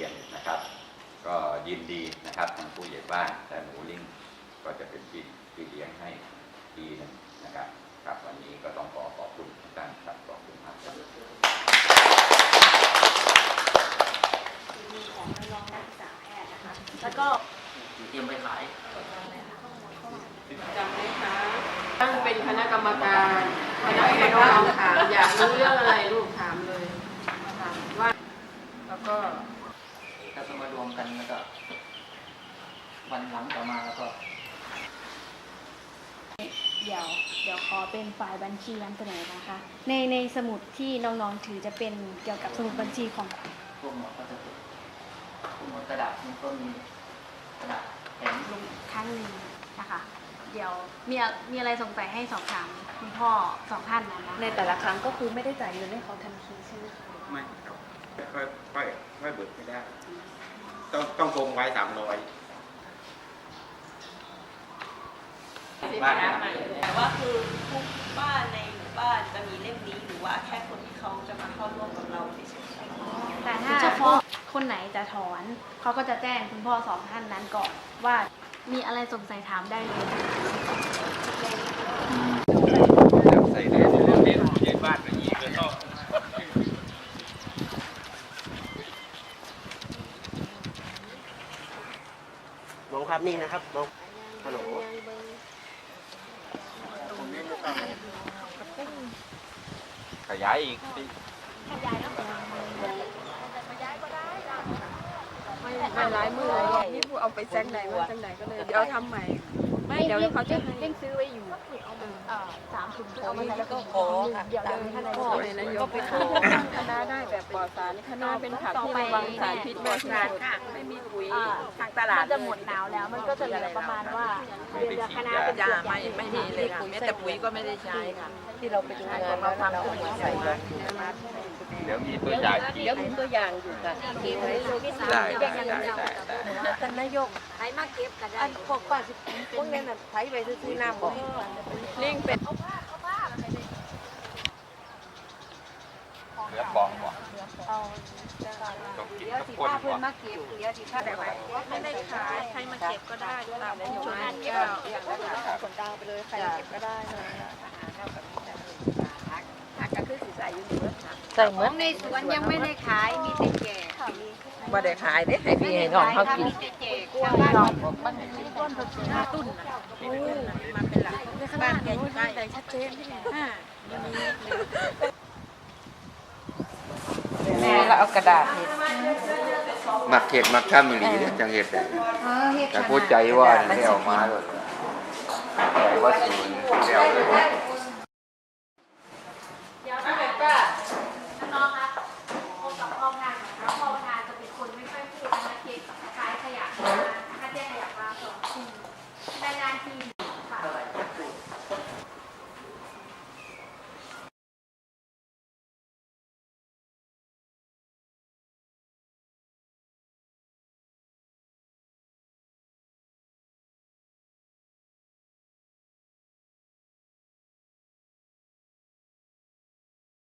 รียนนะครับ ก็ยินดีนะครับทางผู้ใหญ่บ้านและหนูลิงก็จะเป็นพี่พี่เลี้ยงให้ดีนึงนะครับครับวันนี้ก็ต้องขอขอบคุณทุกท่านครับขอบคุณมากครับของน้องนักศึกษาแพทย์นะคะ แล้วก็เตรียมไปขายจำไหมคะตั้งเป็นคณะกรรมการคณะกรรมการถามอยากรู้เรื่องอะไรลูกถามเลยถามว่าแล้วก็ แล้วก็มารวมกันแล้วก็ วันหลังต่อมาแล้วก็ เดี๋ยวเดี๋ยวขอเป็นฝ่ายบัญชีนำเสนอนะคะ ในในสมุดที่น้องๆถือจะเป็นเกี่ยวกับสมุดบัญชีของพวกหมอก็จะติดพวกหมอกระดาษมันก็มีกระดาษแข็งลุงครั้งหนึ่งนะคะ เดี๋ยวมีอะมีอะไรสงสัยให้สอบถามคุณพ่อสองท่านนะคะในแต่ละครั้งก็คือไม่ได้จ่ายเงินให้เขาทันทีใช่ไหมคะ ไม่ครับค่อยค่ อยค่อยเบิกไม่ได้ ต้องต้องคงไว้สามร้อยบ้านแต่ว่าคือทุกบ้านในหมู่บ้านจะมีเล่มนี้หรือว่าแค่คนที่เขาจะมาเข้าร่วมกับเราเฉยๆแต่ถ้าเฉพาะคนไหนจะถอนเขาก็จะแจ้งคุณพ่อสองท่านนั้นก่อนว่ามีอะไรสงสัยถามได้เลย ใส่ได้เรื่องเรียนเรียนบ้านก็ยีก็ต้อง มองครับนี่นะครับมองฮัลโหลขยายอีกสิไม่ไม่ร้ายมือนี่ผู้เอาไปแจ้งไหนมาแจ้งไหนก็เลย เดี๋ยวทำใหม่ ไม่เดี๋ยวเขาจะให้เล่นซื้อไว้อยู่สามถุงเอามาแล้วก็ขอเดี๋ยวเดี๋ยวท่านนายพ่กอเลยนะโยมไปขอคณะได้แบบปลอดสารคณะเป็นผักที่ระวังสารพิษมากที่สุดไม่มีปุ๋ยทางตลาดมันจะหมดหนาวแล้ว มันก็จะเหลือประมาณว่าเดือนเดือนคณะเป็นยาเดือนไม่ไม่มีเลยค่ะแม้แต่ปุ๋ยก็ไม่ได้ใช้ค่ะที่เราไปดูงานแล้วเราเอาปุ๋ยใส่รถเดี๋ยวมีตัวอย่างอีกเดี๋ยวมีตัวอย่างอยู่ค่ะได้ได้ได้ได้ได้ท่านนายกใช้มาเก็บกันได้พวกป้าสิพวกนั้นน่ะใช้ไปซื้อน้ำบ่ลิงเป็นเหลือปองบ่เอาต้องกินกับคนบ่นมาเก็บเดี๋ยวสิพาไปไว้ไม่ได้ขายใครมาเก็บก็ได้ตามที่จุดว่านั้นเก็บอย่างนั้นขนดาวไปเลยใครเก็บก็ได้นะก็คือสิใส่อยู่เหมือนใส่เหมือนในสวนยังไม่ได้ขายมีแต่แจก บ่ได้ขายเด้ให้พี่ให้น้องเขากินชาวบ้านมันมีต้นผสมตุ้นมาเป็นหลักบ้านแกอยู่ใกล้ชัดเจนที่ไหนแม่แล้วเอากระดาษเฮ็ดมักเห็ดมักข้ามอีหลีเนี่ยจังเห็ดเลยแต่พูดใจว่าเนี่ยได้ออกมาเลยใจว่าศูนย์เดียวเลย happy.